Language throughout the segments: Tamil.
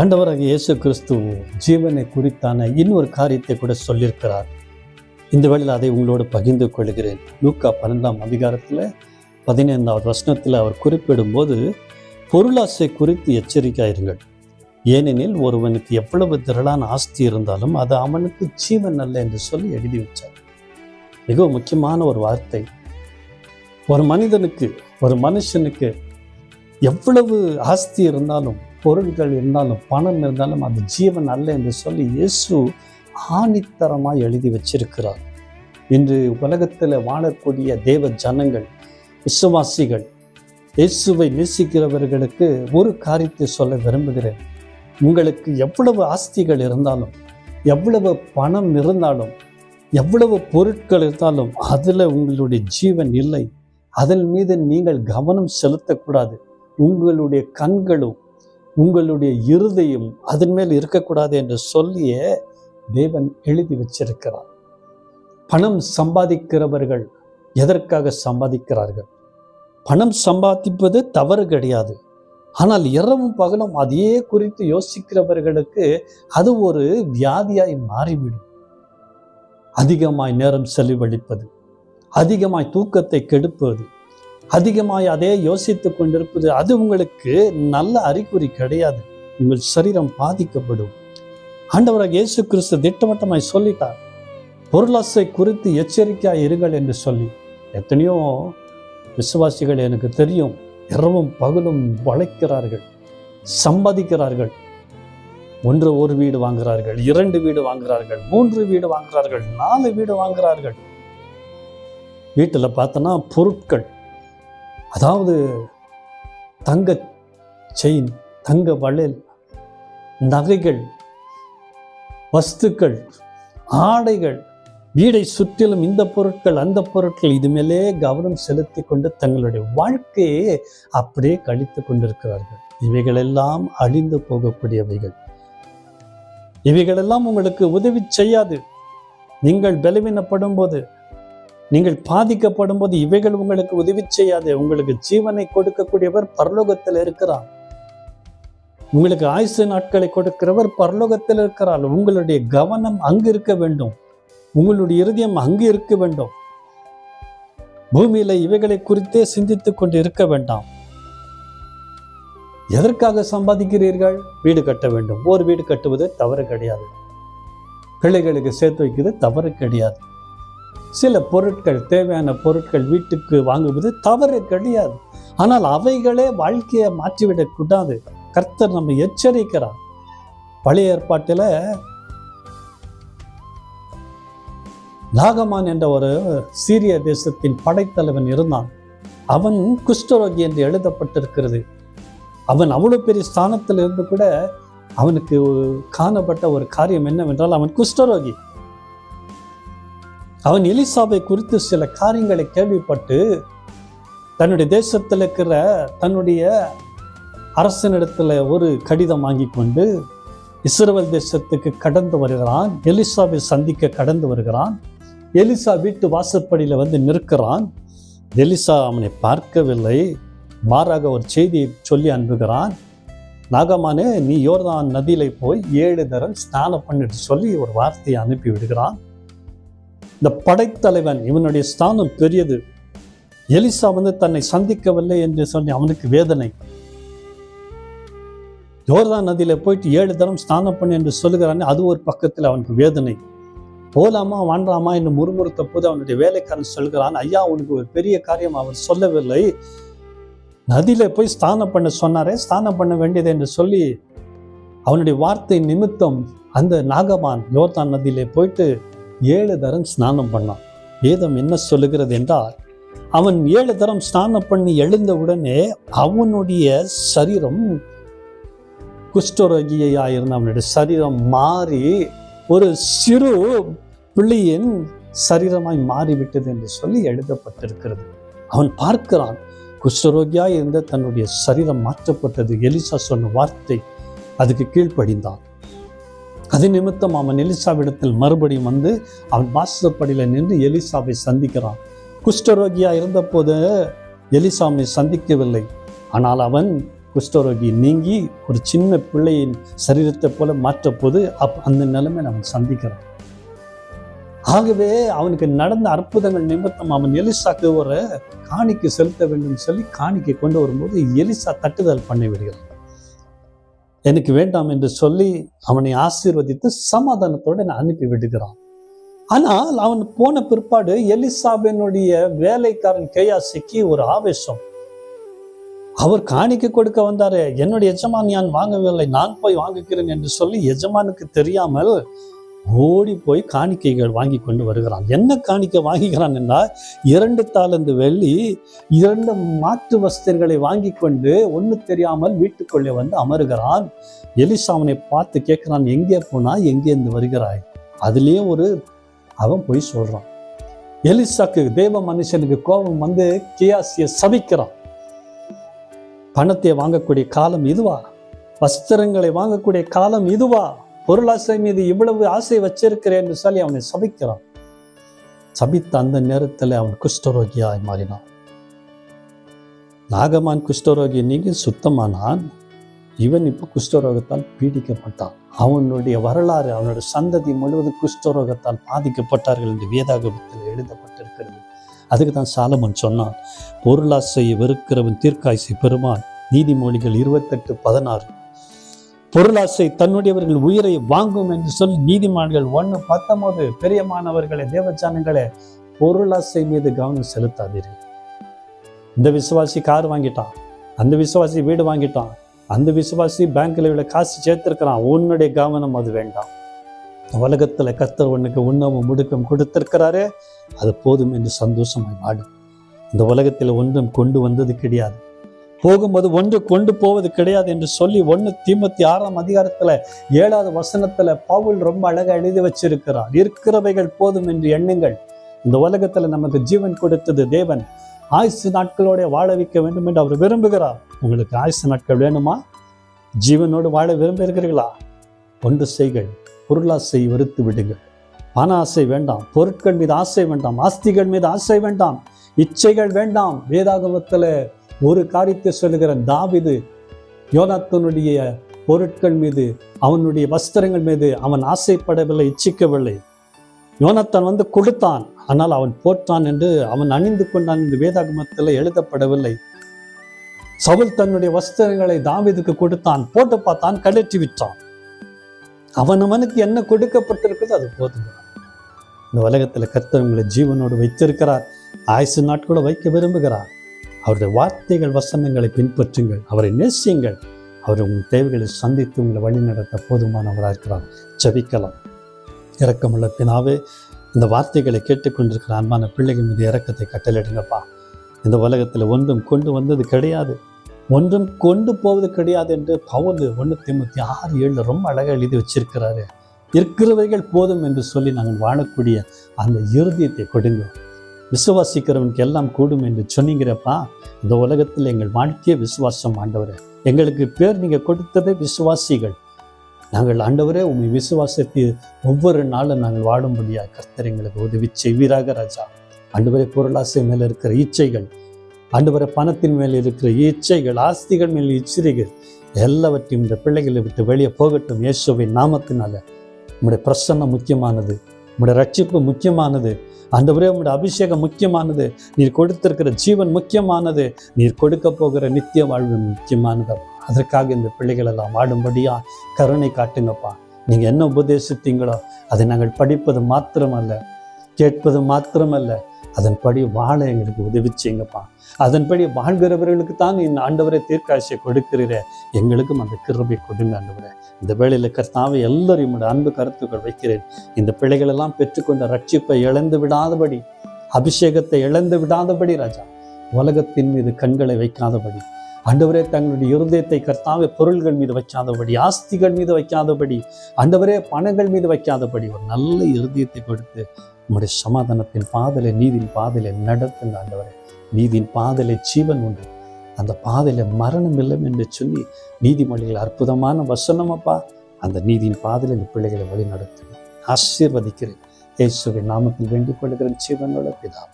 ஆண்டவராக இயேசு கிறிஸ்து ஜீவனை குறித்தான இன்னொரு காரியத்தை கூட சொல்லியிருக்கிறார். இந்த வேளையில் அதை உங்களோடு பகிர்ந்து கொள்கிறேன். லூக்கா பன்னெண்டாம் அதிகாரத்தில் பதினைந்தாவது வசனத்தில் அவர் குறிப்பிடும்போது பொருளாசை குறித்து எச்சரிக்கையாயிருங்கள் ஏனெனில் ஒருவனுக்கு எவ்வளவு திரளான ஆஸ்தி இருந்தாலும் அது அவனுக்கு ஜீவன் அல்ல என்று சொல்லி எழுதி வச்சார். மிகவும் முக்கியமான ஒரு வார்த்தை. ஒரு மனிதனுக்கு ஒரு மனுஷனுக்கு எவ்வளவு ஆஸ்தி இருந்தாலும் பொருட்கள் இருந்தாலும் பணம் இருந்தாலும் அது ஜீவன் அல்ல என்று சொல்லி இயேசு ஆணித்தரமாக எழுதி வச்சிருக்கிறார். இன்று உலகத்தில் வாழக்கூடிய தேவ ஜனங்கள் விசுவாசிகள் இயேசுவை நேசிக்கிறவர்களுக்கு ஒரு காரியத்தை சொல்ல விரும்புகிறேன். உங்களுக்கு எவ்வளவு ஆஸ்திகள் இருந்தாலும் எவ்வளவு பணம் இருந்தாலும் எவ்வளவு பொருட்கள் இருந்தாலும் அதில் உங்களுடைய ஜீவன் இல்லை. அதன் மீது நீங்கள் கவனம் செலுத்தக்கூடாது. உங்களுடைய கண்களும் உங்களுடைய இருதையும் அதன் மேல் இருக்கக்கூடாது என்று சொல்லிய தேவன் எழுதி வச்சிருக்கிறார். பணம் சம்பாதிக்கிறவர்கள் எதற்காக சம்பாதிக்கிறார்கள்? பணம் சம்பாதிப்பது தவறு கிடையாது. ஆனால் இரவும் பகலும் அதையே குறித்து யோசிக்கிறவர்களுக்கு அது ஒரு வியாதியாய் மாறிவிடும். அதிகமாய் நேரம் செலவழிப்பது அதிகமாய் தூக்கத்தை கெடுப்பது அதிகமாய் அதே யோசித்து கொண்டிருப்பது அது உங்களுக்கு நல்ல அறிகுறி கிடையாது. உங்கள் சரீரம் பாதிக்கப்படும். ஆண்டவராக இயேசு கிறிஸ்து திட்டவட்டமாய் சொல்லிட்டார். பொருளாசை குறித்து எச்சரிக்கையாய் இருங்கள் என்று சொல்லி. எத்தனையோ விசுவாசிகள் எனக்கு தெரியும் இரவும் பகலும் உழைக்கிறார்கள் சம்பாதிக்கிறார்கள். ஒன்று ஒரு வீடு வாங்குகிறார்கள் இரண்டு வீடு வாங்குகிறார்கள் மூன்று வீடு வாங்குகிறார்கள் நாலு வீடு வாங்குகிறார்கள். வீட்டில் பார்த்தோன்னா பொருட்கள் அதாவது தங்க செயின் தங்க வளையல் நகைகள் வஸ்துக்கள் ஆடைகள் வீடை சுற்றிலும் இந்த பொருட்கள் அந்த பொருட்கள் இது மேலே கவனம் செலுத்தி கொண்டு தங்களுடைய வாழ்க்கையை அப்படியே கழித்து கொண்டிருக்கிறார்கள். இவைகளெல்லாம் அழிந்து போகக்கூடியவைகள். இவைகளெல்லாம் உங்களுக்கு உதவி செய்யாது. நீங்கள் பலவீனப்படும் போது நீங்கள் பாதிக்கப்படும் போது இவைகள் உங்களுக்கு உதவி செய்யாது. உங்களுக்கு ஜீவனை கொடுக்கக்கூடியவர் பரலோகத்தில் இருக்கிறார். உங்களுக்கு ஆயுசு நாட்களை கொடுக்கிறவர் பரலோகத்தில் இருக்கிறார். உங்களுடைய கவனம் அங்கு இருக்க வேண்டும். உங்களுடைய இருதயம் அங்கு இருக்க வேண்டும். பூமியில இவைகளை குறித்தே சிந்தித்துக் கொண்டு இருக்க வேண்டாம். எதற்காக சம்பாதிக்கிறீர்கள்? வீடு கட்ட வேண்டும். ஒரு வீடு கட்டுவது தவறு கிடையாது. பிள்ளைகளுக்கு சேர்த்து வைக்கிறது தவறு கிடையாது. சில பொருட்கள் தேவையான பொருட்கள் வீட்டுக்கு வாங்குவது தவறு கிடையாது. ஆனால் அவைகளே வாழ்க்கையை மாற்றிவிடக்கூடாது கர்த்தர் நம்ம எச்சரிக்கிறார். பழைய ஏற்பாட்டில் நாகமான் என்ற ஒரு சீரிய தேசத்தின் படைத்தலைவன் இருந்தான். அவன் குஷ்டரோகி என்று எழுதப்பட்டிருக்கிறது. அவன் அவ்வளோ பெரிய ஸ்தானத்தில் இருந்து கூட அவனுக்கு காணப்பட்ட ஒரு காரியம் என்னவென்றால் அவன் குஷ்டரோகி. அவன் எலிசாவை குறித்து சில காரியங்களை கேள்விப்பட்டு தன்னுடைய தேசத்தில் இருக்கிற தன்னுடைய அரசனிடத்தில் ஒரு கடிதம் வாங்கி கொண்டு இஸ்ரேல் தேசத்துக்கு கடந்து வருகிறான். எலிசாவை சந்திக்க கடந்து வருகிறான். எலிசா வீட்டு வாசற்படியில் வந்து நிற்கிறான். எலிசா அவனை பார்க்கவில்லை. மாறாக ஒரு செய்தியை சொல்லி அனுப்புகிறான். நாகமானே நீ யோர்தான் நதியில போய் ஏழு தரம் ஸ்நானம் பண்ணிட்டு சொல்லி ஒரு வார்த்தையை அனுப்பி விடுகிறான். இந்த படைத்தலைவன் இவனுடைய ஸ்தானம் பெரியது. எலிசா வந்து தன்னை சந்திக்கவில்லை என்று சொல்லி அவனுக்கு வேதனை. ஜோர்தான் நதியில் போயிட்டு ஏழு தரம் ஸ்நானம் பண்ணு என்று சொல்லுகிறானே அது ஒரு பக்கத்தில் அவனுக்கு வேதனை. போலாமா வாண்டாமா என்று முறுமுறுத்த போது அவனுடைய வேலைக்காரன் சொல்கிறான் ஐயா உனக்கு ஒரு பெரிய காரியம் அவர் சொல்லவில்லை. நதியில போய் ஸ்நானம் பண்ண சொன்னாரே ஸ்நானம் பண்ண வேண்டியது என்று சொல்லி அவனுடைய வார்த்தை நிமித்தம் அந்த நாகமான் யோர்தான் நதியிலே போயிட்டு ஏழு தரம் ஸ்நானம் பண்ணான். வேதம் என்ன சொல்லுகிறது என்றால் அவன் ஏழு தரம் ஸ்நானம் பண்ணி எழுந்தவுடனே அவனுடைய சரீரம் குஷ்டரோகியாயிருந்த அவனுடைய சரீரம் மாறி ஒரு சிறு பிள்ளையின் சரீரமாய் மாறிவிட்டது என்று சொல்லி எழுதப்பட்டிருக்கிறது. அவன் பார்க்கிறான் குஷ்டரோகியாய் இருந்த தன்னுடைய சரீரம் மாற்றப்பட்டது. எலிசா சொன்ன வார்த்தை அதுக்கு கீழ்ப்படிந்தான். அது நிமித்தம் அவன் எலிசாவிடத்தில் மறுபடியும் வந்து அவன் வாசப்படியில் நின்று எலிசாவை சந்திக்கிறான். குஷ்டரோகியா இருந்தபோது எலிசாவை சந்திக்கவில்லை. ஆனால் அவன் குஷ்டரோகி நீங்கி ஒரு சின்ன பிள்ளையின் சரீரத்தை போல மாற்றப்போது அப் அந்த நிலைமை நம்ம சந்திக்கிறோம் ஆகவே அவனுக்கு நடந்த அற்புதங்கள் நிமித்தம் அவன் எலிசாக்கு ஒரு காணிக்கை செலுத்த வேண்டும் சொல்லி காணிக்கை கொண்டு வரும்போது எலிசா தட்டுதல் பண்ணி விடுகிறான் எனக்கு வேண்டாம் என்று சொல்லி அவனை ஆசீர்வதித்து சமாதானத்தோடு நான் அனுப்பி விடுகிறான். ஆனால் அவன் போன பிற்பாடு எலிசாபினுடைய வேலைக்காரன் கேயாசிக்கு ஒரு ஆவேசம். அவர் காணிக்க கொடுக்க வந்தாரு என்னுடைய எஜமான் யான் வாங்கவில்லை நான் போய் வாங்குகிறேன் என்று சொல்லி எஜமானுக்கு தெரியாமல் ஓடி போய் காணிக்கைகள் வாங்கி கொண்டு வருகிறான். என்ன காணிக்கை வாங்கிக்கிறான் என்றால் இரண்டு தாளந்து வெள்ளி இரண்டு மாற்று வஸ்திரங்களை வாங்கி கொண்டு ஒன்று தெரியாமல் வீட்டுக்குள்ளே வந்து அமருகிறான். எலிசாமனை அவனை பார்த்து கேட்கிறான் எங்கே போனா எங்கேருந்து வருகிறாய்? அதுலேயே ஒரு அவன் போய் சொல்கிறான் எலிசாக்கு தேவ மனுஷனுக்கு கோபம் வந்து கியாசியை சபிக்கிறான். பணத்தை வாங்கக்கூடிய காலம் இதுவா? வஸ்திரங்களை வாங்கக்கூடிய காலம் இதுவா? பொருளாசை மீது இவ்வளவு ஆசை வச்சிருக்கிறேன் என்று சொல்லி அவனை சபிக்கிறான். சபித்த அந்த நேரத்தில் அவன் குஷ்டரோகியாய் மாறினான். நாகமான் குஷ்டரோகி நீங்க சுத்தமானான். இவன் இப்போ குஷ்டரோகத்தால் பீடிக்கப்பட்டான். அவனுடைய வரலாறு அவனுடைய சந்ததி முழுவதும் குஷ்டரோகத்தால் பாதிக்கப்பட்டார்கள் என்று வேதாகமத்தில் எழுதப்பட்டிருக்கிறது. அதுக்கு தான் சாலமன் சொன்னான் பொருளாசையை வெறுக்கிறவன் தீர்க்காய்ச்சி பெருமான். நீதிமொழிகள் இருபத்தெட்டு பதினாறு. பொருளாசை தன்னுடையவர்கள் உயிரை வாங்கும் என்று சொல்லி நீதிமான்கள் ஒன்று பத்தொன்பது பெரியமானவர்களே தேவச்சானங்களே பொருளாசை மீது கவனம் செலுத்தாதீர்கள். இந்த விசுவாசி கார் வாங்கிட்டான் அந்த விசுவாசி வீடு வாங்கிட்டான் அந்த விசுவாசி பேங்க்ல இவ்வளோ காசு சேர்த்திருக்கிறான் உன்னுடைய கவனம் அது வேண்டாம். உலகத்தில் கத்தர் உனக்கு உண்ணவும் முடுக்கம் கொடுத்திருக்கிறாரே அது போதும் என்று சந்தோஷமாய் வாடும் இந்த உலகத்தில் ஒன்றும் கொண்டு வந்தது கிடையாது. போகும்போது ஒன்று கொண்டு போவது கிடையாது என்று சொல்லி ஒன்று தீமத்தி ஆறாம் அதிகாரத்தில் ஏழாவது வசனத்தில் பவுல் ரொம்ப அழகாக எழுதி வச்சிருக்கிறார். இருக்கிறவைகள் போதும் என்று எண்ணுங்கள். இந்த உலகத்தில் நமக்கு ஜீவன் கொடுத்தது தேவன். ஆயுசு நாட்களோட வாழ வைக்க வேண்டும் என்று அவர் விரும்புகிறார். உங்களுக்கு ஆயுசு நாட்கள் வேணுமா? ஜீவனோடு வாழ விரும்புகிறீர்களா? ஒன்று செய்கள் பொருளாசை வெறுத்து விடுங்கள். பண ஆசை வேண்டாம் பொருட்கள் மீது ஆசை வேண்டாம் ஆஸ்திகள் மீது ஆசை வேண்டாம் இச்சைகள் வேண்டாம். வேதாகமத்தில் ஒரு காரியத்தை சொல்லுகிற தாவிது யோனாத்தனுடைய பொருட்கள் மீது அவனுடைய வஸ்திரங்கள் மீது அவன் ஆசைப்படவில்லை இச்சிக்கவில்லை. யோனத்தான் வந்து கொடுத்தான். ஆனால் அவன் போற்றான் என்று அவன் அணிந்து கொண்டான் என்று வேதாகமத்தில் எழுதப்படவில்லை. சவுல் தன்னுடைய வஸ்திரங்களை தாவிதுக்கு கொடுத்தான். போட்டு பார்த்தான் கழற்றி விட்டான். அவன் அவனுக்கு என்ன கொடுக்கப்பட்டிருக்குதோ அது போதும். இந்த உலகத்தில் கர்த்தவங்களை ஜீவனோடு வைத்திருக்கிறார். ஆயுசு நாட்களோடு வைக்க விரும்புகிறார். அவருடைய வார்த்தைகள் வசனங்களை பின்பற்றுங்கள். அவரை நேசியுங்கள். அவர் உங்கள் தேவைகளை சந்தித்து உங்களை வழிநடத்த போதுமானவராக இருக்கிறார். ஜபிக்கலாம். இறக்கமுள்ள பினாவே இந்த வார்த்தைகளை கேட்டுக்கொண்டிருக்கிற அன்பான பிள்ளைகள் மீது இறக்கத்தை கட்டளிடுங்கப்பா இந்த உலகத்தில் ஒன்றும் கொண்டு வந்தது கிடையாது. ஒன்றும் கொண்டு போவது கிடையாது என்று பவுல் ஒன்று தொண்ணூற்றி ஆறு ஏழில் ரொம்ப அழகாக எழுதி வச்சிருக்கிறாரு. இருக்கிறவைகள் போதும் என்று சொல்லி நாங்கள் வாழக்கூடிய அந்த இறுதியத்தை கொடுங்க. விசுவாசிக்கிறவனுக்கு எல்லாம் கூடும் என்று சொன்னீங்கிறப்பா இந்த உலகத்தில் எங்கள் வாழ்க்கைய விசுவாசம் ஆண்டவரே. எங்களுக்கு பேர் நீங்கள் கொடுத்ததே விசுவாசிகள். நாங்கள் ஆண்டவரே உண்மை விசுவாசத்தை ஒவ்வொரு நாளும் நாங்கள் வாழும்படியாக கர்த்தர் எங்களுக்கு உதவி செய்வீராக ராஜா. ஆண்டவரே பொருளாசை மேலே இருக்கிற இச்சைகள் ஆண்டவரை பணத்தின் மேல் இருக்கிற இச்சைகள் ஆஸ்திகள் மேல் இச்சிறைகள் எல்லாவற்றையும் இந்த பிள்ளைகளை விட்டு வெளியே போகட்டும் இயேசுவின் நாமத்தினால. நம்முடைய பிரசன்னம் முக்கியமானது நம்முடைய ரட்சிப்பு முக்கியமானது. ஆண்டவரே உம்முடைய அபிஷேகம் முக்கியமானது. நீர் கொடுத்திருக்கிற ஜீவன் முக்கியமானது. நீர் கொடுக்க போகிற நித்திய வாழ்வு முக்கியமானது. அதற்காக இந்த பிள்ளைகள் எல்லாம் வாடும்படியா கருணை காட்டுங்கப்பா. நீங்க என்ன உபதேசித்தீங்களோ அதை நாங்கள் படிப்பது மாத்திரமல்ல கேட்பது மாத்திரமல்ல. அதன்படி வாழ எங்களுக்கு உதவி செய்யுங்கப்பா அதன்படி வாழ்கிறவர்களுக்கு தான் இந்த ஆண்டவரை தீர்க்காட்சியை கொடுக்கிறீரே. எங்களுக்கும் அந்த கிருபை கொடுங்க ஆண்டவரே. இந்த வேளையில் கர்த்தாவை எல்லாரையும் அன்பு கருத்துக்கள் வைக்கிறேன். இந்த பிள்ளைகளெல்லாம் பெற்றுக்கொண்ட ரட்சிப்பை இழந்து விடாதபடி அபிஷேகத்தை இழந்து விடாதபடி ராஜா உலகத்தின் மீது கண்களை வைக்காதபடி ஆண்டவரே தங்களுடைய இருதயத்தை கர்த்தாவே பொருள்கள் மீது வைக்காதபடி ஆஸ்திகள் மீது வைக்காதபடி ஆண்டவரே பணங்கள் மீது வைக்காதபடி ஒரு நல்ல இருதயத்தை கொடுத்து உம்முடைய சமாதானத்தின் பாதலை நீதியின் பாதலை நடத்துங்க ஆண்டவரே நீதியின் பாதலை ஜீவன் உண்டு. அந்த பாதையில மரணம் இல்லை என்று சொல்லி நீதிமொழிகள் அற்புதமான வசனம் அப்பா. அந்த நீதியின் பாதையில் இந்த பிள்ளைகளை வழி நடத்துங்க. ஆசீர்வதிக்கிறேன். இயேசுவின் நாமத்தில் வேண்டிக் கொள்கிறேன். ஜீவனோட பிதா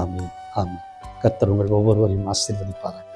ஆமீன் ஆமீன். கத்தர் உங்கள் ஒவ்வொருவரையும் ஆசீர்வதிப்பார்கள்